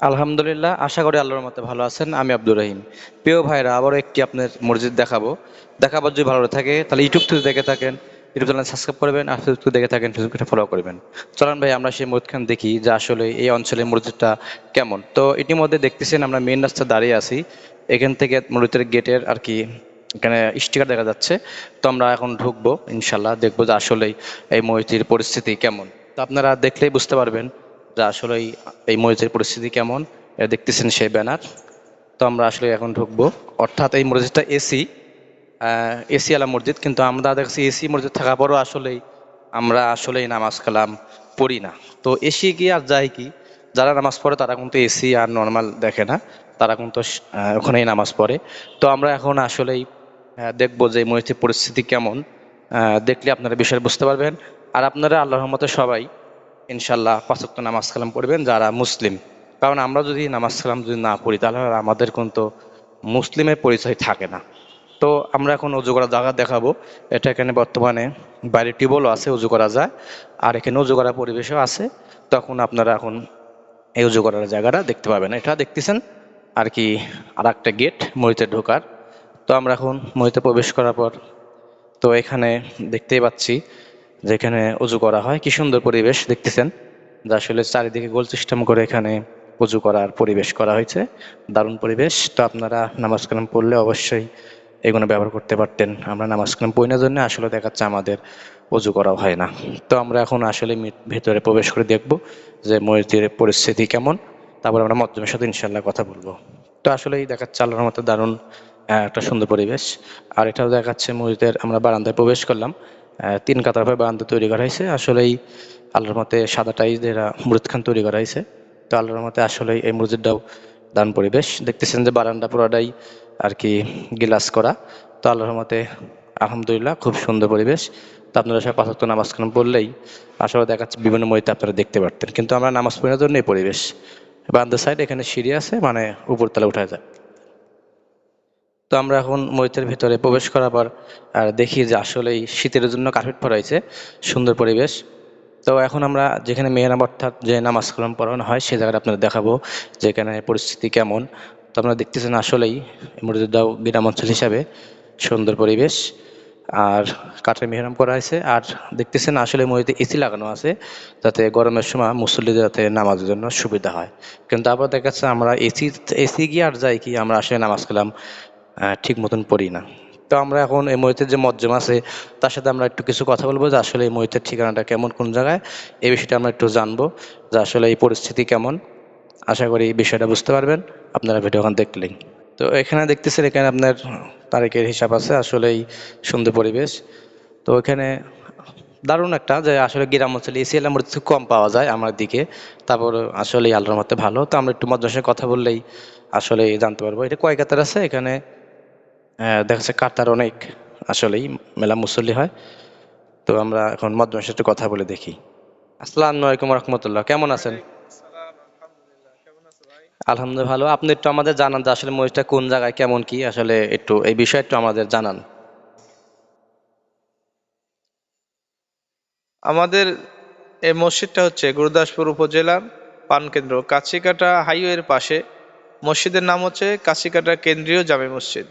আলহামদুলিল্লাহ, আশা করি আল্লাহর মতে ভালো আছেন। আমি আব্দুর রহিম। প্রিয় ভাইরা, আবারও একটি আপনার মসজিদ দেখাবো। দেখাবার যদি ভালো থাকে, তাহলে ইউটিউব থেকে দেখে থাকেন ইউটিউব চ্যানেল সাবস্ক্রাইব করবেন, আর ফেসবুক দেখে থাকেন ফেসবুকটা ফলো করবেন। চলেন ভাই, আমরা সেই মসজিদখান দেখি, যে আসলে এই অঞ্চলের মসজিদটা কেমন। তো ইতিমধ্যে দেখতেছেন, আমরা মেন রাস্তা দাঁড়িয়ে আছি। এখান থেকে মসজিদের গেটের আর কি, এখানে স্টিকার দেখা যাচ্ছে। তো আমরা এখন ঢুকবো ইনশাল্লাহ দেখব যে আসলেই এই মসজিদের পরিস্থিতি কেমন। তো আপনারা দেখলেই বুঝতে পারবেন যে আসলে এই- মসজিদের পরিস্থিতি কেমন এটা দেখতেছেন সেই ব্যানার। তো আমরা আসলে এখন ঢুকবো। অর্থাৎ এই মসজিদটা এসি এসি আলা মসজিদ, কিন্তু আমরা দেখছি এসি মসজিদ থাকার পরও আসলেই আমরা আসলেই নামাজ কালাম পড়ি না। তো এসি কি আর যায় কি, যারা নামাজ পড়ে তারা কিন্তু এসি আর নর্মাল দেখে না, তারা কিন্তু ওখানেই নামাজ পড়ে। তো আমরা এখন আসলেই দেখব যে মসজিদের পরিস্থিতি কেমন। দেখলে আপনারা বিষয় বুঝতে পারবেন। আর আপনারা আল্লাহর রহমতে সবাই ইনশাল্লাহ পাঁচক্ত নামাজ কালাম পড়বেন যারা মুসলিম। কারণ আমরা যদি নামাজ কালাম যদি না পড়ি, তাহলে আমাদের কিন্তু মুসলিমের পরিচয় থাকে না। তো আমরা এখন উজু করা জায়গা দেখাবো। এটা এখানে বর্তমানে বাইরে টিউবওয়েলও আছে, উজু করা যায়। আর এখানে উজু করার পরিবেশও আছে। তখন আপনারা এখন এই উজু করার জায়গাটা দেখতে পাবেন। এটা দেখতেছেন আর কি আর একটা গেট মরিতে ঢোকার। তো আমরা এখন মরিতে প্রবেশ করার পর তো এখানে দেখতেই পাচ্ছি যে এখানে উজু করা হয়, কি সুন্দর পরিবেশ দেখতেছেন। যে আসলে চারিদিকে গোল সিস্টেম করে এখানে উজু করার পরিবেশ করা হয়েছে। দারুণ পরিবেশ। তো আপনারা নামাজ কালাম পড়লে অবশ্যই এগুলো ব্যবহার করতে পারতেন। আমরা নামাজ কালাম পড়ি না জন্য আসলে দেখাচ্ছে আমাদের উজু করা হয় না। তো আমরা এখন আসলে ভেতরে প্রবেশ করে দেখব যে মসজিদের পরিস্থিতি কেমন। তারপর আমরা মজ্জমের সাথে ইনশাল্লাহ কথা বলব। তো আসলেই দেখাচ্ছে আল্লাহর মতো দারুণ একটা সুন্দর পরিবেশ। আর এটাও দেখাচ্ছে মসজিদের আমরা বারান্দায় প্রবেশ করলাম। তিন কাতার ভাবে বারান্দা তৈরি করা হয়েছে। আসলেই আল্লাহর মতে সাদা টাইজ এরা মুরুদ খান তৈরি করা হয়েছে। তো আল্লাহর মতে আসলেই এই মসজিদটাও দান পরিবেশ। দেখতেছেন যে বারান্দা পুরোটাই আর কি গিলাস করা। তো আল্লাহর মতে আলহামদুলিল্লাহ খুব সুন্দর পরিবেশ। তো আপনারা সবাই পাঁচক্ত নামাজ কালাম পড়লেই আসলে দেখাচ্ছে বিভিন্ন মরিতে আপনারা দেখতে পারতেন। কিন্তু আমরা নামাজ পড়ার জন্য এই পরিবেশ। বারান্দার সাইড এখানে সিঁড়ি আছে মানে উপরতলা উঠা যায়। তো আমরা এখন মসজিদের ভিতরে প্রবেশ করার পর, আর দেখি যে আসলেই শীতের জন্য কার্পেট হয়েছে, সুন্দর পরিবেশ। তো এখন আমরা যেখানে মেয়েরাম অর্থাৎ যে নামাজ কালাম পড়ানো হয় সেই জায়গাটা আপনাদের দেখাবো যে এখানে পরিস্থিতি কেমন। তো আপনারা দেখতেছেন আসলেই এই মসজিদটাও গ্রাম অঞ্চল হিসাবে সুন্দর পরিবেশ, আর কাঠের মেহরাম করা হয়েছে। আর দেখতেছেন আসলে মসজিদে এসি লাগানো আছে, যাতে গরমের সময় মুসল্লিদের যাতে নামাজের জন্য সুবিধা হয়। কিন্তু আবার দেখা যাচ্ছে আমরা এসি এসি গিয়ে আর যাই কি, আমরা আসলে নামাজ কালাম ঠিক মতন পড়ি না। তো আমরা এখন এই মহিতের যে মজ্জম আছে, তার সাথে আমরা একটু কিছু কথা বলব যে আসলে এই মহিতের ঠিকানাটা কেমন, কোন জায়গায়, এই বিষয়টা আমরা একটু জানব যে আসলে এই পরিস্থিতি কেমন। আশা করি এই বিষয়টা বুঝতে পারবেন, আপনারা ভিডিওখান দেখলেই তো এখানে দেখতেছেন, এখানে আপনার তারিখের হিসাব আছে আসলেই সুন্দর পরিবেশ। তো এখানে দারুণ একটা যে আসলে গ্রাম অঞ্চলে এসিএল আমার খুব কম পাওয়া যায় আমার দিকে। তারপর আসলে আল্লাহর মতে ভালো। তো আমরা একটু মদ্রাসায় কথা বললেই আসলে জানতে পারব। এটা কয় কাতার আছে? এখানে দেখা যাচ্ছে কাতার অনেক আসলেই মেলা মুসল্লি হয়। তো আমরা এখন মদ্রাসার একটু কথা বলে দেখি। আসসালামু আলাইকুম রহমতুল্লাহ, কেমন আছেন? আলহামদুলিল্লাহ, ভালো। আপনি একটু আমাদের জানান যে আসলে মসজিদটা কোন জায়গায়, কেমন কি? আসলে একটু এই বিষয়ে একটু আমাদের জানান। আমাদের এই মসজিদটা হচ্ছে গুরুদাসপুর উপজেলার পানকেন্দ্র, কাছিকাটা হাইওয়ের পাশে। মসজিদের নাম হচ্ছে কাছিকাটা কেন্দ্রীয় জামে মসজিদ।